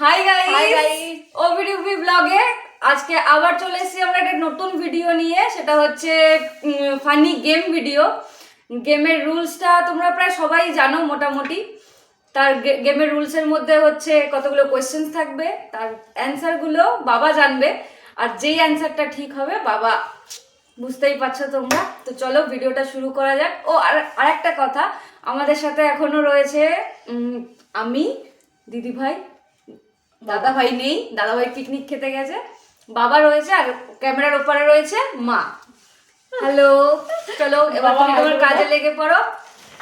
Hi guys. ওভিডিউভি ব্লগে আজকে আবার চলে এসেছি আমরা একটা নতুন ভিডিও নিয়ে। সেটা হচ্ছে ফানি গেম ভিডিও গেমের রুলসটা তোমরা প্রায় সবাই জানো মোটামুটি। তার গেমের রুলসের মধ্যে হচ্ছে কতগুলো কোয়েশ্চেন্স থাকবে তার অ্যান্সারগুলো বাবা জানবে। আর যেই অ্যান্সারটা ঠিক হবে বাবা বুঝতেই পারছ তোমরা। তো চলো ভিডিওটা শুরু করা যাক। ও আর আরেকটা কথা আমাদের সাথে এখনও রয়েছে আমি দিদি ভাই দাদা ভাই নেই দাদা ভাই পিকনিক খেতে গেছে। বাবা রয়েছে আর ক্যামেরার ওপারে রয়েছে মা। হ্যালো চলো, এবার তুমি তোমার কাজে লেগে পড়ো।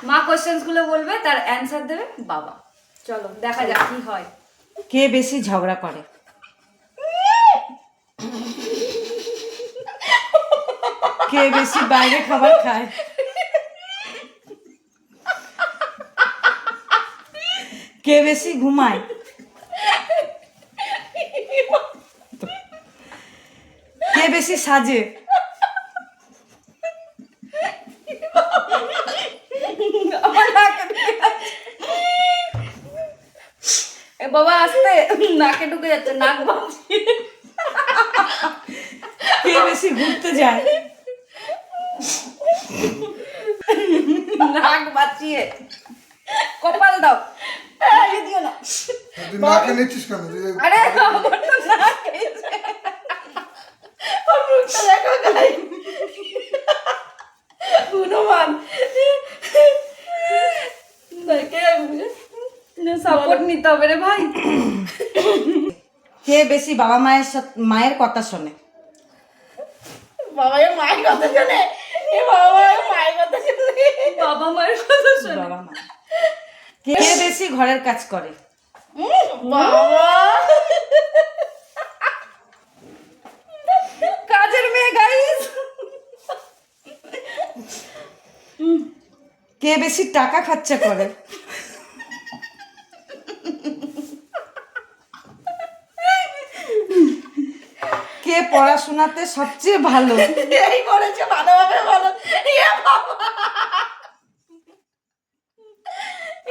মা কোশ্চেন্সগুলো বলবে, তার অ্যান্সার দেবে বাবা। চলো, দেখা যাক কি হয়। কে বেশি ঝগড়া করে? কে বেশি বাইরে খাবার খায়? কে বেশি ঘুমায় কে বেশি সাজে। বাবা আসতে। নাকে ঢুকে যাচ্ছে নাক বাঁধছে কে বেশি ঘুরতে যায়? নাক বাঁচিয়ে। কপাল দাও। দিও না। আরে আমার তো নাক মুখটা দেখো গাই হনুমান সাপোর্ট নিতে হবে রে ভাই কে বেশি বাবা মায়ের সাথে মায়ের কথা শোনে। বাবা মায়ের কথা শোনে? এ বাবা মায়ের কথা শোনে? বাবা মায়ের কথা শোনে? বাবা মা কে বেশি ঘরের কাজ করে? বাবা। কে বেশি টাকা খরচা করে। কে পড়াশোনাতে সবচেয়ে ভালো? এই করেছে ভালোভাবে বলো।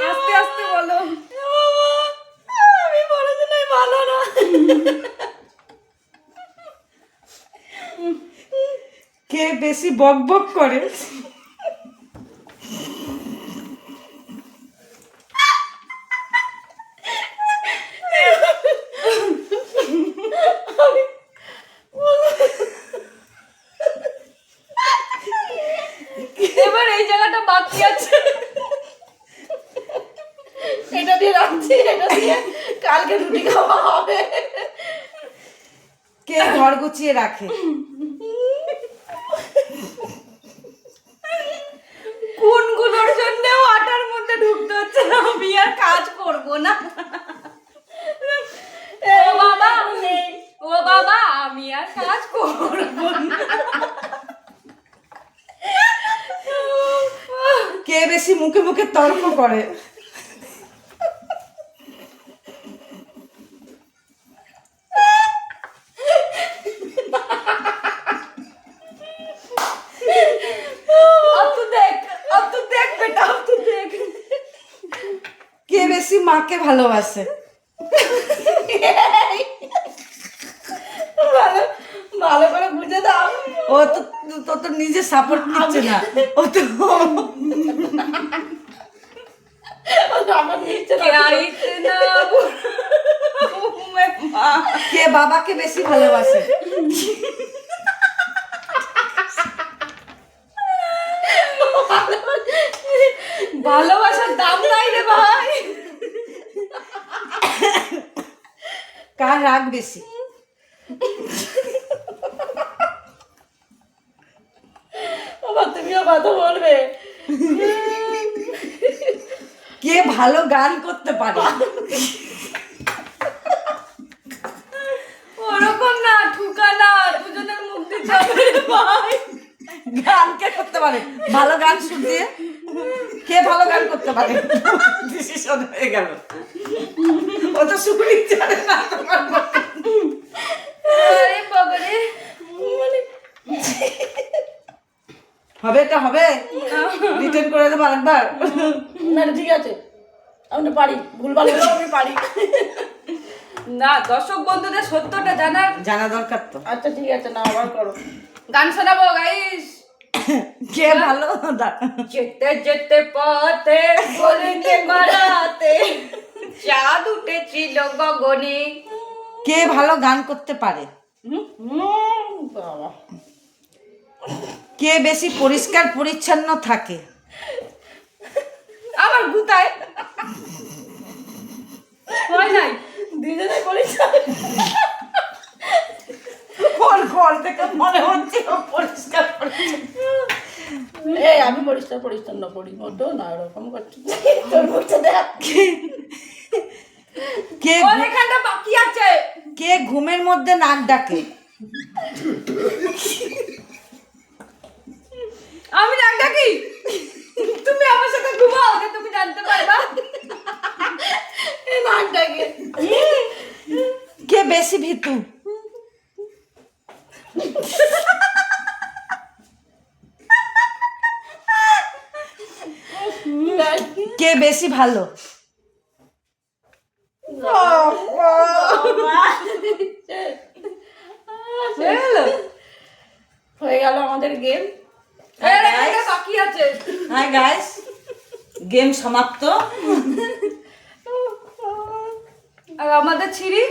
আস্তে আস্তে বলো। বাবা আমি পড়াশোনায় ভালো না। কে বেশি বক বক করে এবার এই জায়গাটা বাকি আছে এটা দিয়ে রাখছি এটা দিয়ে কালকে রুটি খাওয়া হবে। কে ঘর গুছিয়ে রাখে? কোনগুলোর জন্যও আটার মধ্যে ঢুকতে হচ্ছে না আমি আর কাজ করব না। ও বাবা ও বাবা আমি আর কাজ করব না। কে বেশি মুখে মুখে তর্ক করে? মাকে ভালোবাসে। ভালো করে বুঝে দাও। ও তো নিজে সাপোর্ট নিচ্ছে না। ও তো কে বাবাকে বেশি ভালোবাসে ভালোবাসার দাম নাই রে ভাই। কার রাগ বেশি? বাবা তুমিও কথা বলবে। কে ভালো গান করতে পারে? ওরকম না ঠুকা না দুজনের মুখ দিতে ভাই গান কে করতে পারে? ভালো গান শুনতে? কে ভালো গান করতে পারে? ডিসিশন হয়ে গেল। ও তো শুনি জানে না তোমার আরে বাবারে মানে হবে এটা হবে। রিটার্ন করে দেবো আরেকবার। না ঠিক আছে। আমি পারি। ভুলভাল আমি পারি। না দর্শক বন্ধুদের সত্যটা জানার জানা দরকার তো। আচ্ছা ঠিক আছে না আবার করো। গান শোনাবো গাইস কে ভালো? দা- যেতে যেতে পথে গলিতে মারাতে উঠেছিল গগনে কে ভালো গান করতে পারে? কে বেশি পরিষ্কার পরিচ্ছন্ন থাকে? আবার গুতায়। হয় নাই? দুজনে করিস ওর ঘর থেকে মনে হচ্ছে পরিষ্কার পরিচ্ছন্ন। এই আমি পরিষ্কার পরিচ্ছন্ন করি মতো না ওরকম করছি। তোর মুখটা দেখ। কে এখানটা বাকি আছে। কে ঘুমের মধ্যে নাক ডাকে? আমি ডাক ডাকি? তুমি আমার সাথে ঘুমাও যে তুমি জানতে পারবা। এই নাকটাকে কে বেশি ভীতু? কে বেশি ভালো বুঝলো? হয়ে গেল আমাদের গেম। এখানটা বাকি আছে। হ্যাঁ গাইস গেম সমাপ্ত। আর আমাদের ছিরি?